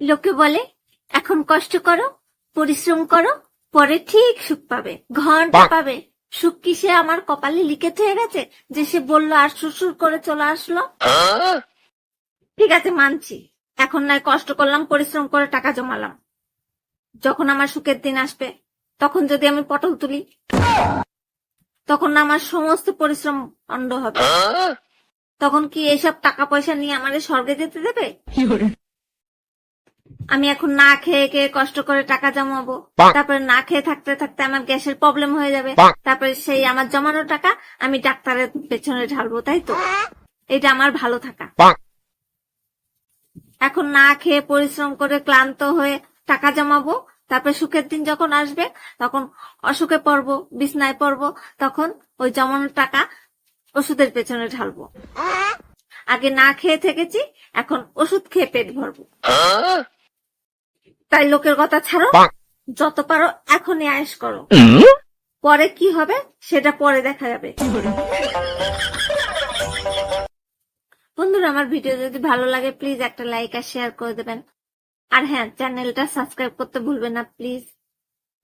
লোকে বলে এখন কষ্ট করো পরিশ্রম করো পরে ঠিক সুখ পাবে ঘণ্টা পাবে। সুখ কি সে আমার কপালে লিখে হয়ে গেছে যে সে বলল আর সুরসুর করে চলে আসলো? ঠিক আছে মানছি। এখন নয় কষ্ট করলাম পরিশ্রম করে টাকা জমালাম। যখন আমার সুখের দিন আসবে তখন যদি আমি পটল তুলি তখন না আমার সমস্ত পরিশ্রম অন্ড হবে। তখন কি এসব টাকা পয়সা নিয়ে আমাদের স্বর্গে যেতে দেবে? আমি এখন না খেয়ে খেয়ে কষ্ট করে টাকা জমাবো। তারপরে না খেয়ে থাকতে থাকতে আমার গ্যাসের প্রবলেম হয়ে যাবে। তারপরে সেই আমার জমানো টাকা আমি ডাক্তারের পেছনে ঢালবো তাই তো? এটা আমার ভালো থাকা। এখন না খেয়ে পরিশ্রম করে ক্লান্ত হয়ে টাকা জমাবো তারপরে সুখের দিন যখন আসবে তখন অসুখে পড়ব বিছনায় পড়ব তখন ওই জমানো টাকা ওষুধের পেছনে ঢালবো আগে না খেয়ে থেকেছি এখন ওষুধ খেয়ে পেট ভরবো। তাই লোকের কথা ছাড়ো। যত পারো এখনই আয়েস করো। পরে কি হবে সেটা পরে দেখা যাবে। বন্ধুরা আমার ভিডিও যদি ভালো লাগে প্লিজ একটা লাইক আর শেয়ার করে দেবেন। আর হ্যাঁ চ্যানেলটা সাবস্ক্রাইব করতে ভুলবেন না প্লিজ